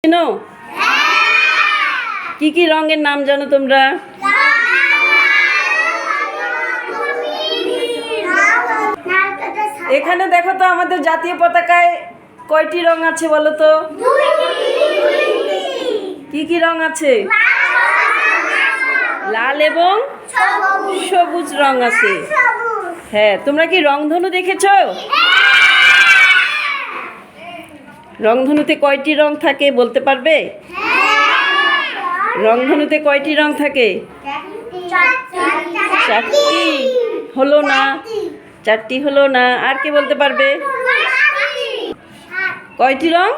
চেনো? কি কি রঙের নাম জানো তোমরা? এখানে দেখো তো আমাদের জাতীয় পতাকায় কয়টি রং আছে বলো তো? কি কি রং আছে? লাল এবং সবুজ। রং আছে। হ্যাঁ তোমরা কি রংধনু দেখেছ? রংধনুতে কয়টি রং থাকে বলতে পারবে? রংধনুতে কয়টি রং থাকে? চারটি। হলো না। চারটি হলো না। আর কে বলতে পারবে? কয়টি রং?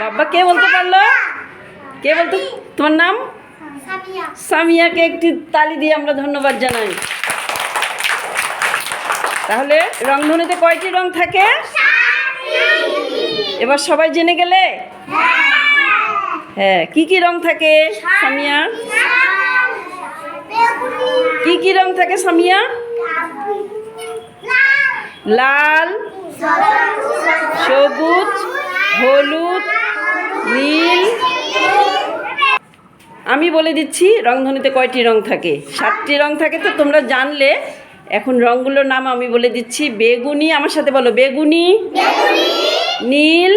বাবা কে বলতে পারল? কে বলতে তোমার নাম? সামিয়াকে একটি তালি দিয়ে আমরা ধন্যবাদ জানাই। তাহলে রংধনুতে কয়টি রং থাকে? এবার সবাই জেনে গেলে? হ্যাঁ কি কি রং থাকে, সামিয়া? কি কি রং থাকে, সামিয়া? লাল, সবুজ, হলুদ, নীল। আমি বলে দিচ্ছি, রংধনুতে কয়টি রং থাকে? সাতটি রং থাকে, তো তোমরা জানলে এখন রংগুলোর নাম আমি বলে দিচ্ছি। বেগুনি আমার সাথে বলো বেগুনি নীল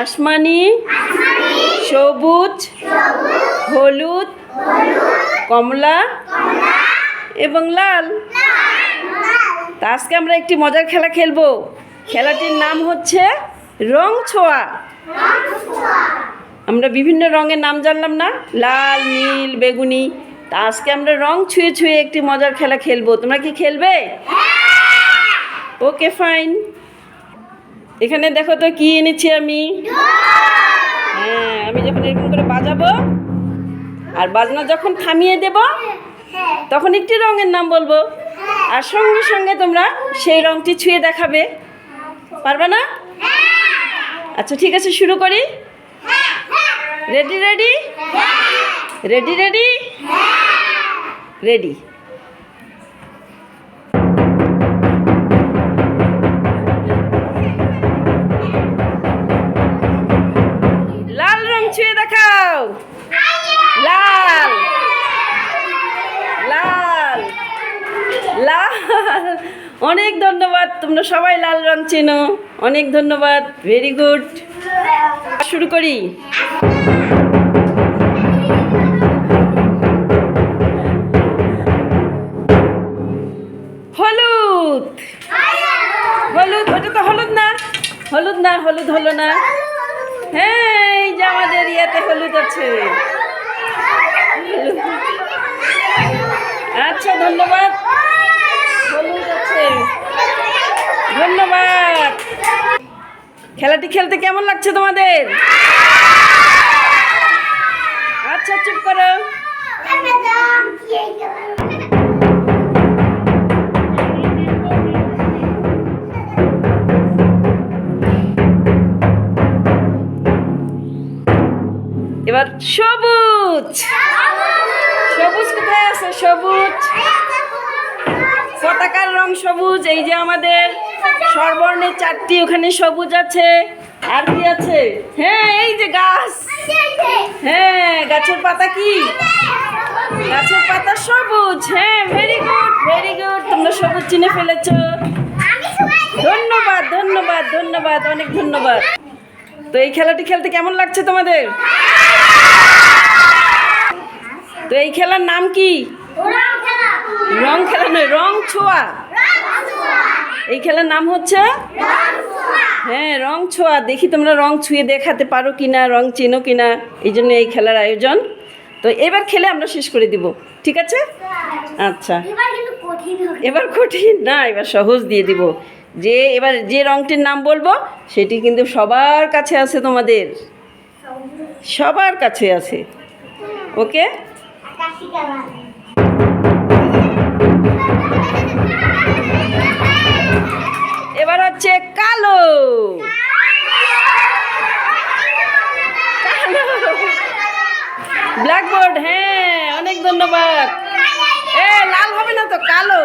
আসমানি সবুজ হলুদ কমলা এবং লাল। তা আজকে আমরা একটি মজার খেলা খেলব। খেলাটির নাম হচ্ছে রং ছোঁয়া। আমরা বিভিন্ন রঙের নাম জানলাম না? লাল নীল বেগুনি। তা আজকে আমরা রং ছুঁয়ে ছুঁয়ে একটি মজার খেলা খেলব। তোমরা কি খেলবে? Okay fine. এখানে দেখো তো কি এনেছি আমি। হ্যাঁ আমি যখন এরকম করে বাজাবো আর বাজনা যখন থামিয়ে দেব তখন একটি রঙের নাম বলব। আর সঙ্গে সঙ্গে তোমরা সেই রংটি ছুঁয়ে দেখাবে। পারবে না? আচ্ছা ঠিক আছে শুরু করি। Ready ready ready ready ready লাল রং ছুঁয়ে দেখাও। লাল। লাল। লাল। অনেক ধন্যবাদ, তোমরা সবাই লাল রং চেনো। অনেক ধন্যবাদ ভেরি গুড শুরু করি। তো হলুদ না? হলুদ না, হলুদ হলো না? হ্যাঁ এই যে আমাদের ইয়াতে হলুদ আছে। আচ্ছা ধন্যবাদ। হলুদ আছে। ধন্যবাদ। খেলাটি খেলতে কেমন লাগছে তোমাদের? আচ্ছা চুপ করো। এবার সবুজ। সবুজ কোথায় আছে? সবুজ। পতাকার রং সবুজ, এই যে আমাদের স্বরবর্ণের চারটি, ওখানে সবুজ আছে। আর কি আছে? হ্যাঁ এই যে গাছ। হ্যাঁ গাছের পাতা কি? গাছের পাতা সবুজ। হ্যাঁ ভেরি গুড ভেরি গুড তোমরা সবুজ চিনে ফেলেছো। ধন্যবাদ ধন্যবাদ ধন্যবাদ, অনেক ধন্যবাদ। তো এই খেলাটি খেলতে কেমন লাগছে তোমাদের? তো এই খেলার নাম কি? রং খেলা নয়, রং ছোঁয়া। এই খেলার নাম হচ্ছে? হ্যাঁ রং ছোঁয়া। দেখি তোমরা রং ছুঁয়ে দেখাতে পারো কিনা, রং চেনো কিনা। এই জন্য এই খেলার আয়োজন। তো এবার খেলে আমরা শেষ করে দিব, ঠিক আছে? আচ্ছা। এবার কঠিন। না, এবার সহজ দিয়ে দিব। যে, এবার যে রংটির নাম বলব, সেটি কিন্তু সবার কাছে আছে তোমাদের। সবার কাছে আছে। ওকে? এবার হচ্ছে কালো। ব্ল্যাকবোর্ড হ্যাঁ অনেক ধন্যবাদ। এ, লাল হবে না তো? কালো।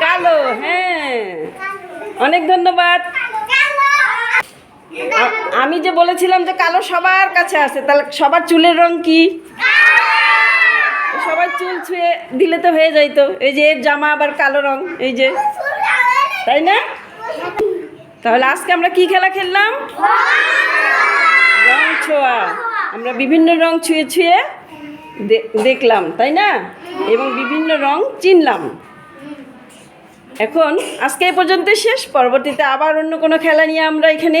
কালো হ্যাঁ। অনেক ধন্যবাদ। আমি যে বলেছিলাম যে কালো সবার কাছে আছে, তাহলে সবার চুলের রং কি? সবার চুল ছুঁয়ে দিলে তো হয়ে যাইতো। এই যে এর জামা আবার কালো রং, এই যে। তাই না? তাহলে আজকে আমরা কি খেলা খেললাম? রং ছোঁয়া। আমরা বিভিন্ন রং ছুঁয়ে ছুঁয়ে দেখলাম, তাই না? এবং বিভিন্ন রং চিনলাম। এখন আজকে এই পর্যন্ত শেষ। পরবর্তীতে আবার অন্য কোনো খেলা নিয়ে আমরা এখানে